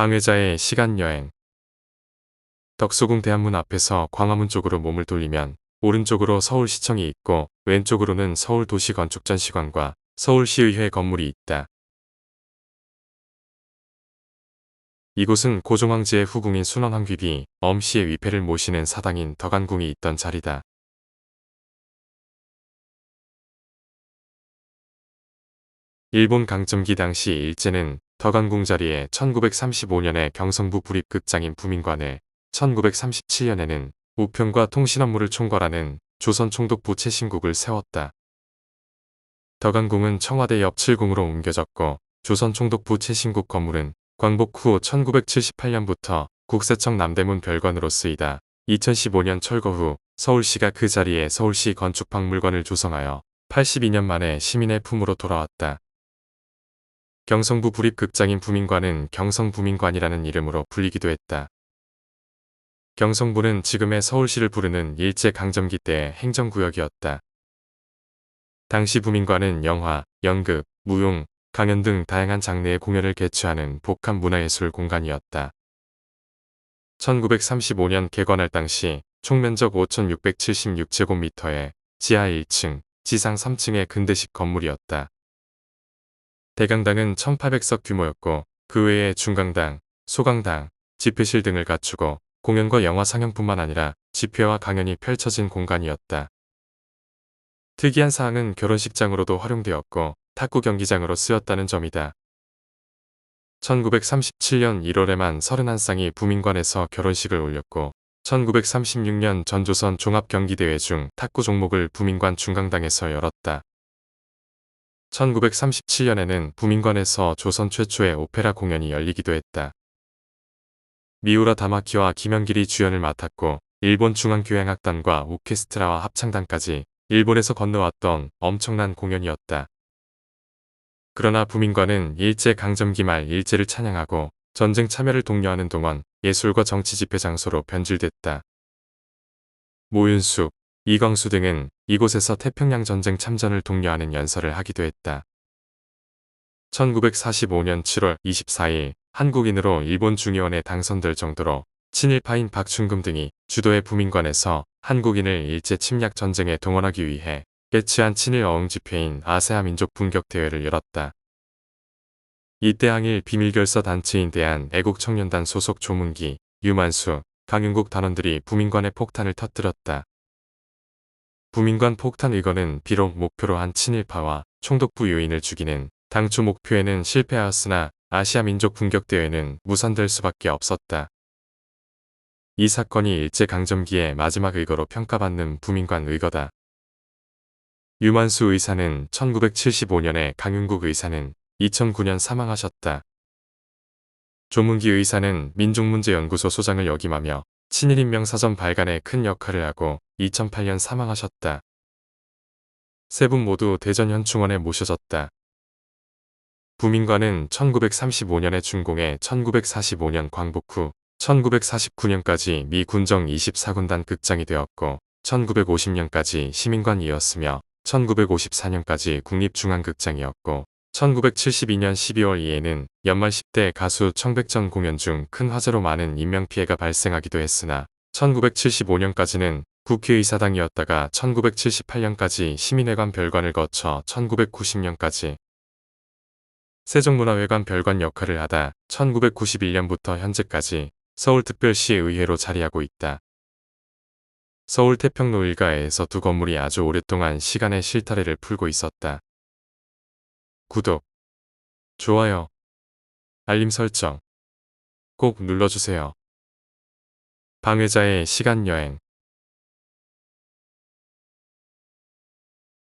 방회자의 시간여행 덕소궁 대한문 앞에서 광화문 쪽으로 몸을 돌리면 오른쪽으로 서울시청이 있고 왼쪽으로는 서울도시건축전시관과 서울시의회 건물이 있다. 이곳은 고종황제의 후궁인 순원황귀비 엄씨의 위패를 모시는 사당인 덕안궁이 있던 자리다. 일본 강점기 당시 일제는 덕안궁 자리에 1935년에 경성부 부립극장인 부민관을 1937년에는 우편과 통신 업무를 총괄하는 조선총독부 최신국을 세웠다. 덕안궁은 청와대 옆 7궁으로 옮겨졌고 조선총독부 최신국 건물은 광복 후 1978년부터 국세청 남대문 별관으로 쓰이다 2015년 철거 후 서울시가 그 자리에 서울시 건축박물관을 조성하여 82년 만에 시민의 품으로 돌아왔다. 경성부 부립극장인 부민관은 경성부민관이라는 이름으로 불리기도 했다. 경성부는 지금의 서울시를 부르는 일제강점기 때의 행정구역이었다. 당시 부민관은 영화, 연극, 무용, 강연 등 다양한 장르의 공연을 개최하는 복합 문화예술 공간이었다. 1935년 개관할 당시 총면적 5,676제곱미터의 지하 1층, 지상 3층의 근대식 건물이었다. 대강당은 1800석 규모였고 그 외에 중강당, 소강당, 집회실 등을 갖추고 공연과 영화 상영뿐만 아니라 집회와 강연이 펼쳐진 공간이었다. 특이한 사항은 결혼식장으로도 활용되었고 탁구 경기장으로 쓰였다는 점이다. 1937년 1월에만 31쌍이 부민관에서 결혼식을 올렸고 1936년 전조선 종합경기대회 중 탁구 종목을 부민관 중강당에서 열었다. 1937년에는 부민관에서 조선 최초의 오페라 공연이 열리기도 했다. 미우라 다마키와 김현길이 주연을 맡았고 일본 중앙교향악단과 오케스트라와 합창단까지 일본에서 건너왔던 엄청난 공연이었다. 그러나 부민관은 일제 강점기 말 일제를 찬양하고 전쟁 참여를 독려하는 동안 예술과 정치 집회 장소로 변질됐다. 모윤숙, 이광수 등은 이곳에서 태평양 전쟁 참전을 독려하는 연설을 하기도 했다. 1945년 7월 24일 한국인으로 일본 중의원에 당선될 정도로 친일파인 박충금 등이 주도의 부민관에서 한국인을 일제 침략 전쟁에 동원하기 위해 개최한 친일 어흥 집회인 아세아 민족 분격 대회를 열었다. 이때 항일 비밀결사 단체인 대한 애국청년단 소속 조문기, 유만수, 강윤국 단원들이 부민관에 폭탄을 터뜨렸다. 부민관 폭탄 의거는 비록 목표로 한 친일파와 총독부 요인을 죽이는 당초 목표에는 실패하였으나 아시아 민족 분격대회는 무산될 수밖에 없었다. 이 사건이 일제강점기의 마지막 의거로 평가받는 부민관 의거다. 유만수 의사는 1975년에 강윤국 의사는 2009년 사망하셨다. 조문기 의사는 민족문제연구소 소장을 역임하며 친일인명 사전 발간에 큰 역할을 하고 2008년 사망하셨다. 세 분 모두 대전 현충원에 모셔졌다. 부민관은 1935년에 준공해 1945년 광복 후 1949년까지 미 군정 24군단 극장이 되었고 1950년까지 시민관이었으며 1954년까지 국립중앙극장이었고 1972년 12월 2에는 연말 10대 가수 청백전 공연 중 큰 화재로 많은 인명피해가 발생하기도 했으나 1975년까지는 국회의사당이었다가 1978년까지 시민회관 별관을 거쳐 1990년까지 세종문화회관 별관 역할을 하다 1991년부터 현재까지 서울특별시 의회로 자리하고 있다. 서울 태평로 일가에서 두 건물이 아주 오랫동안 시간의 실타래를 풀고 있었다. 구독, 좋아요, 알림 설정 꼭 눌러주세요. 방회자의 시간여행